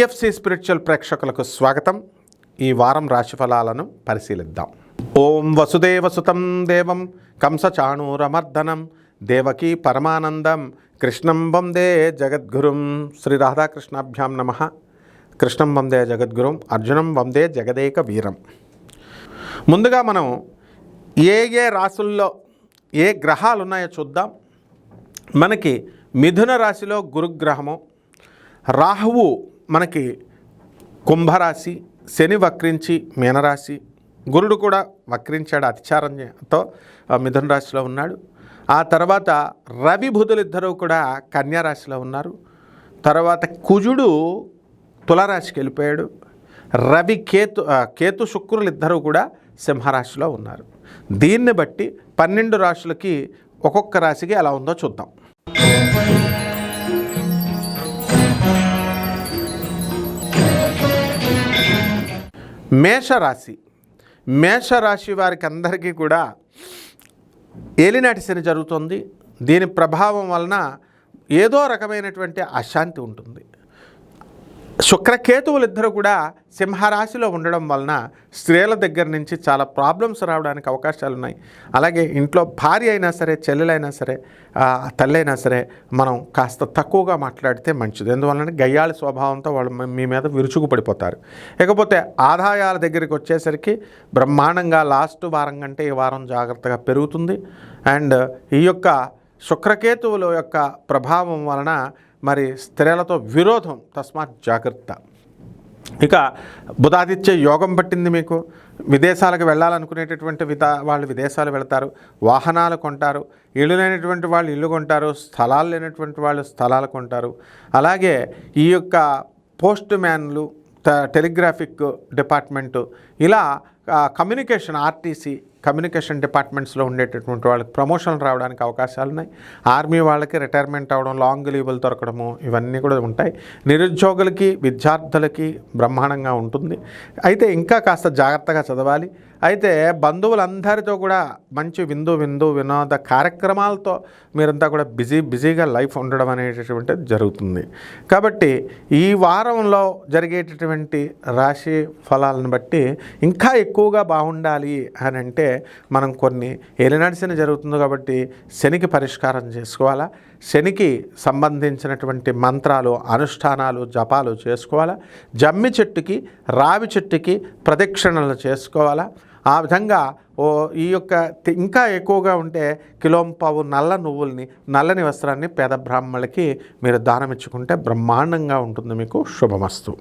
PFC spiritual ప్రేక్షకులకు స్వాగతం. ఈ వారం రాశిఫలాలను పరిశీలిద్దాం. ఓం వసుదేవసుతం దేవం కంసచాణూరమర్దనం దేవకీ పరమానందం కృష్ణం వందే జగద్గురుం శ్రీ రాధాకృష్ణాభ్యాం నమ. కృష్ణం వందే జగద్గురుం అర్జునం వందే జగదేక వీరం. ముందుగా మనం ఏ ఏ రాసుల్లో ఏ గ్రహాలు ఉన్నాయో చూద్దాం. మనకి మిథున రాశిలో గురుగ్రహము రాహువు మనకి కుంభరాశి శని వక్రించి మీనరాశి గురుడు కూడా వక్రించాడు అతిచారంతో మిథున రాశిలో ఉన్నాడు. ఆ తర్వాత రవి బుధులిద్దరూ కూడా కన్యారాశిలో ఉన్నారు. తర్వాత కుజుడు తులరాశికి వెళ్ళిపోయాడు. రవి కేతు కేతు శుక్రులు ఇద్దరూ కూడా సింహరాశిలో ఉన్నారు. దీన్ని బట్టి పన్నెండు రాశులకి ఒక్కొక్క రాశికి ఎలా ఉందో చూద్దాం. మేషరాశి. మేషరాశి వారికి అందరికీ కూడా ఏలినాటి శని జరుగుతుంది. దీని ప్రభావం వలన ఏదో రకమైనటువంటి అశాంతి ఉంటుంది. శుక్రకేతువులు ఇద్దరు కూడా సింహరాశిలో ఉండడం వలన స్త్రీల దగ్గర నుంచి చాలా ప్రాబ్లమ్స్ రావడానికి అవకాశాలు ఉన్నాయి. అలాగే ఇంట్లో భార్య అయినా సరే చెల్లెలైనా సరే తల్లైనా సరే మనం కాస్త తక్కువగా మాట్లాడితే మంచిది. ఎందువలన గయ్యాళి స్వభావంతో వాళ్ళు మీ- మీ మీద విరుచుకు పడిపోతారు. ఇకపోతే ఆదాయాల దగ్గరికి వచ్చేసరికి బ్రహ్మాండంగా లాస్ట్ వారం కంటే ఈ వారం జాగ్రత్తగా పెరుగుతుంది. అండ్ ఈ యొక్క శుక్రకేతువుల యొక్క ప్రభావం వలన మరి స్త్రీలతో విరోధం. తస్మాత్ జాగ్రత్త. ఇక బుధాదిత్య యోగం పట్టింది మీకు. విదేశాలకు వెళ్ళాలనుకునేటటువంటి విధా వాళ్ళు విదేశాలు వెళతారు. వాహనాలు కొంటారు. ఇల్లు లేనటువంటి వాళ్ళు ఇల్లు కొంటారు. స్థలాలు లేనటువంటి వాళ్ళు స్థలాలు కొంటారు. అలాగే ఈ యొక్క పోస్ట్ మ్యాన్లు టెలిగ్రాఫిక్ డిపార్ట్మెంటు ఇలా కమ్యూనికేషన్ ఆర్టీసీ కమ్యూనికేషన్ డిపార్ట్మెంట్స్లో ఉండేటటువంటి వాళ్ళకి ప్రమోషన్లు రావడానికి అవకాశాలు ఉన్నాయి. ఆర్మీ వాళ్ళకి రిటైర్మెంట్ అవడం లాంగ్ లీవ్లు దొరకడము ఇవన్నీ కూడా ఉంటాయి. నిరుద్యోగులకి విద్యార్థులకి బ్రహ్మాండంగా ఉంటుంది. అయితే ఇంకా కాస్త జాగ్రత్తగా చదవాలి. అయితే బంధువులందరితో కూడా మంచి విందు విందు వినోద కార్యక్రమాలతో మీరంతా కూడా బిజీ బిజీగా లైఫ్ ఉండడం అనేటటువంటిది జరుగుతుంది. కాబట్టి ఈ వారంలో జరిగేటటువంటి రాశి ఫలాలను బట్టి ఇంకా ఎక్కువగా బాగుండాలి అని అంటే మనం కొన్ని ఎలినడిసిన జరుగుతుంది కాబట్టి శనికి పరిష్కారం చేసుకోవాలా? శనికి సంబంధించినటువంటి మంత్రాలు అనుష్ఠానాలు జపాలు చేసుకోవాలా? జమ్మి చెట్టుకి రావి చెట్టుకి ప్రదక్షిణలు చేసుకోవాలా? ఆ విధంగా ఓ ఈ యొక్క ఇంకా ఎక్కువగా ఉంటే కిలోంపావు నల్ల నువ్వుల్ని నల్లని వస్త్రాన్ని పేద బ్రాహ్మణులకి మీరు దానం ఇచ్చుకుంటే బ్రహ్మాండంగా ఉంటుంది. మీకు శుభమస్తు.